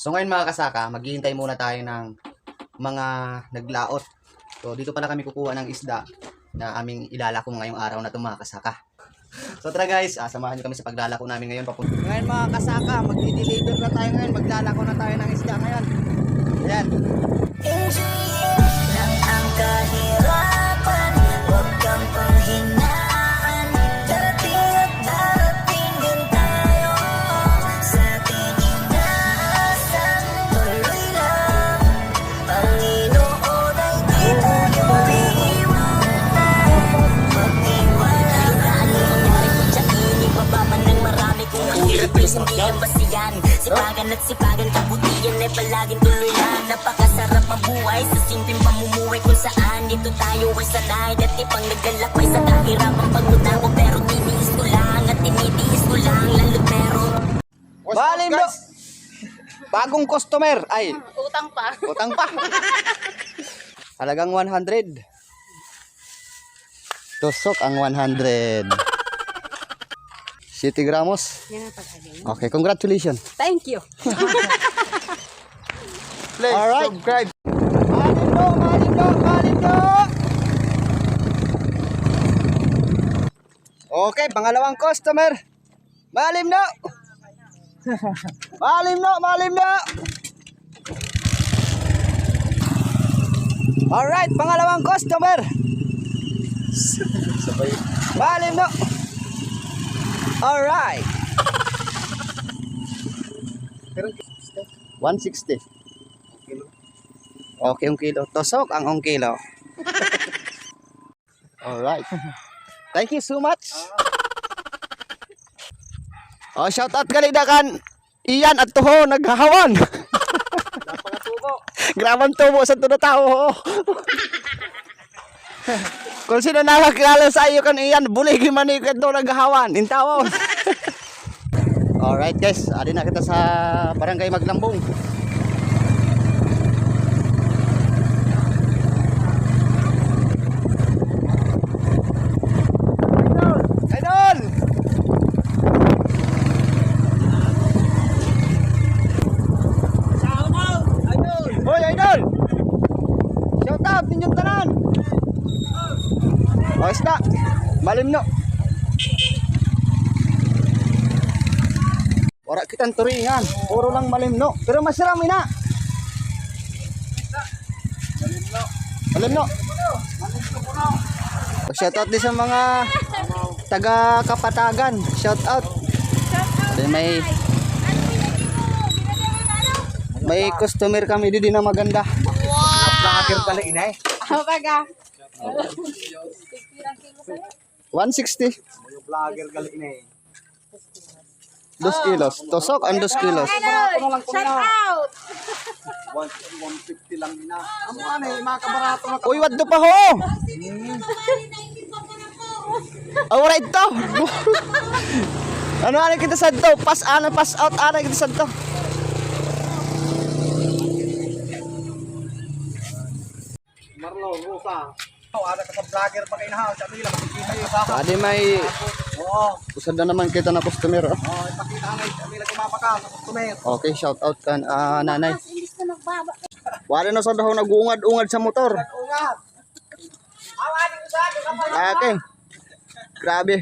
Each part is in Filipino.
So ngayon mga kasaka, maghihintay muna tayo ng mga naglaot. So dito pala kami kukuha ng isda na aming ilalako ngayong araw na ito mga kasaka. So tara guys, ah, samahan nyo kami sa paglalako namin ngayon. Papunta. Ngayon mga kasaka, mag-deliver na tayo ngayon. Maglalako na tayo ng isda ngayon. Ayan. Lang basiyan Sipagan at sipagan kabutihan ay palaging tuloy lang Napakasarap mabuhay sa simpleng pamumuhay Kung saan dito tayo ay sanay Dati pang naglalakbay sa kahirapang pagod ako Pero tiniis ko lang at tinitiis ko lang Lalo pero Balim do! Bagong customer. Ay, Utang pa. utang pa. Halagang 100. Tusok ang 100. City gramos. Yan ang pag-agay. Okay, congratulations. Thank you. Please Alright. subscribe. Malim do, malim do, malim do. Okay, pangalawang customer. Malim do. malim do, malim do. Alright, pangalawang customer. Malim do. Alright. 160. Okay, yung kilo. Tosok ang ong kilo. Alright. Thank you so much. Oh, shout out gali kan Iyan at tuho naghahawan. Grabang tubo sa tuno tao. Kung sino nakakilala sa iyo kan iyan, buligi man ikaw ito naghahawan. Intawon. Alright guys, adi na kita sa barangay Maglambong. Idol! Shout out! Idol! Hoy, Idol! Shout out ninyong tanan! O, isda! Malim no! Wala kitang turingan. Puro lang malim no. Pero masarami na! Malim no! Shout out din sa mga taga Kapatagan. Shout out. May may customer kami dito na maganda. Vlogger pala inay. Ako baga. 160. Vlogger gali ini. Dos kilos. Tosok ang dos kilos. Shout out. 150 lang ina. Amo ano eh, mga kabarato na Uy, wadto pa ho! Alright to! ano ano kita sa to? Pass ano, pass out ano kita sa to? Marlo, Rosa. Oh, ada ka sa vlogger pa kayo na. Sabi nila makikita yung baka. Adi may Oo. usad na naman kita na customer. oh. Oh, ipakita nga. Sabi nila sa customer. Okay, shout out kan ah, nanay. Imbis na magbaba. Wala na sa daw nag-ungad-ungad sa motor. Ungat. Awali ko sa Okay. Grabe.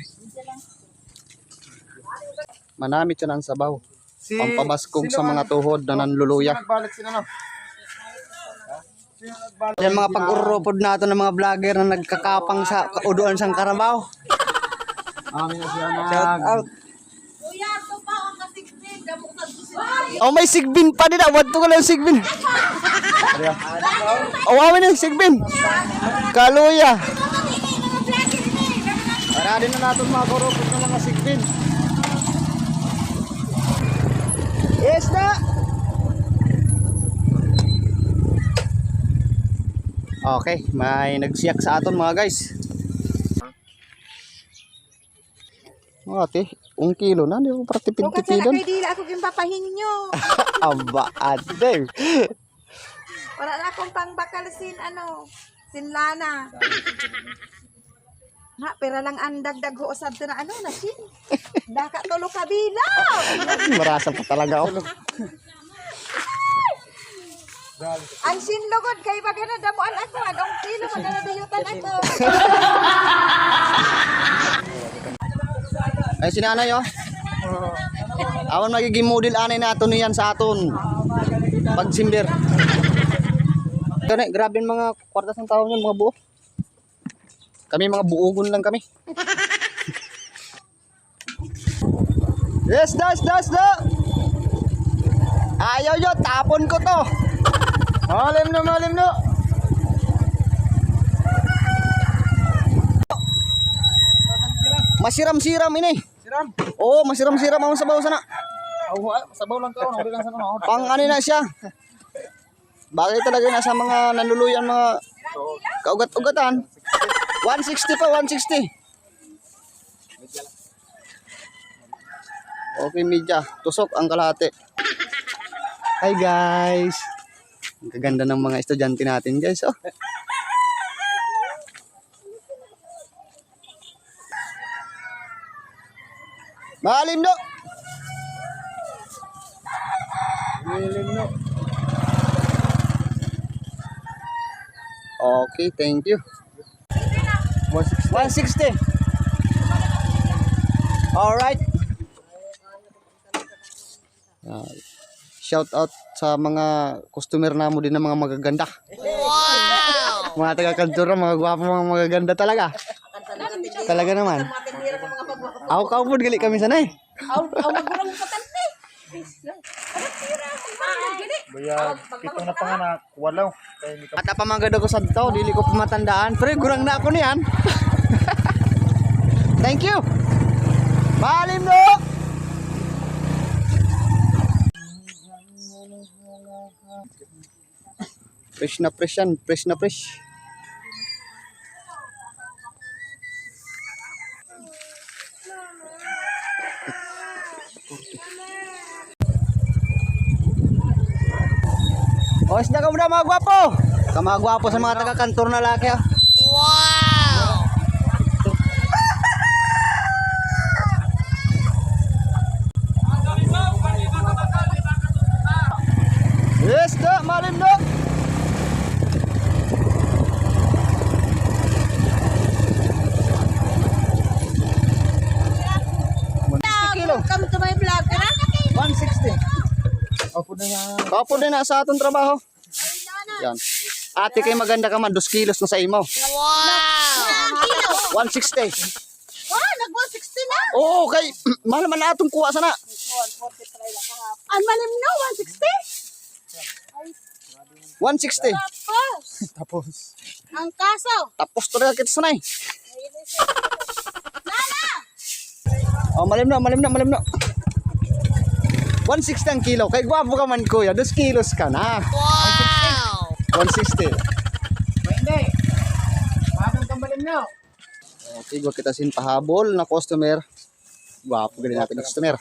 Manamit siya ng sabaw. si... Pampabaskog sa mga tuhod na nanluluya. Nagbalik sila no? Yan mga pag-urupod nato ng mga vlogger na nagkakapang sa kauduan sang karabaw. Amin na siya Shout out. Kuya, ito pa ang kasigpig. Damok susunod. Oh, may sigbin pa din. Awad to ka lang sigbin. Oh, awin na sigbin. Kaluya. Para din na natin mga kurupot ng mga sigbin. Yes na. Okay, may nagsiyak sa aton mga guys. Ate, un kilo na, di ko para Kung kasi na tipid-tipidan. kayo dila ako yung papahingi nyo. Aba, ate. Wala na akong pangbakal sin ano. Sinlana. Ha, pero lang ang dagdag ho usab na ano na sin. Daka tulo kabila. Marasa pa talaga ako. Ang sinlugod kay bagana damuan ako. Anong kilo magdadayutan ako. Ay, si nanay, oh. Awan magiging model anay na ato niyan sa aton. Pagsimber. Gani, grabe mga kwartas ng tao niyan, mga buo. Kami mga buugon lang kami. yes, das, das, da. Ayaw yo, tapon ko to. Malim na, malim na. Masiram-siram ini. Siram. Oo, masiram-siram ang sabaw sana. Aw, sabaw lang ka. Nuri lang sa mga. Pang ano na siya. Bagay talaga na sa mga nanluluyan mga kaugat-ugatan. 160 pa, 160. Okay, media. Tusok ang kalahati. Hi guys. Ang kaganda ng mga estudyante natin guys. Oh. Malim no. Malim no. Okay, thank you. 160. All right. Ah, shout out sa mga customer na mo din ng mga magaganda. Wow! mga taga-kantura, mga gwapo, mga magaganda talaga. Talaga naman. Ako ka po, gali kami sanay. Aw, aw magurang patante. Baya, pitong na panganak. Walaw. At pamangad ako sa to, dili ko pamatandaan. Pero gurang na ako niyan. Thank you. Malim no. Fresh na fresh yan, fresh na fresh. O, isda ka muna mga gwapo. Ka mga gwapo sa mga taga-kantor na laki. ah. Yes, da, malim da. kilo. Come to my vlog. Kana? 160. Ako na nga. Kapo din na sa atong trabaho. Yan. Ate kay maganda ka man, 2 kilos na sa imo. Kilo. 160. Oh, nag-160 na. Oo, kay mahal man na atong kuha sana. Ang malim no, 160. 160. Tapos, Tapos. ang kaso. Tapos talaga kita sanay. Oh, malim na, malim na, malim na. 160 ang kilo. Kay gwapo ka man kuya, 2 kilos ka na. Wow! 160. Hindi. Magang kambalin na. Okay, gwa kita sin pahabol na customer. Gwapo ganun natin ang customer.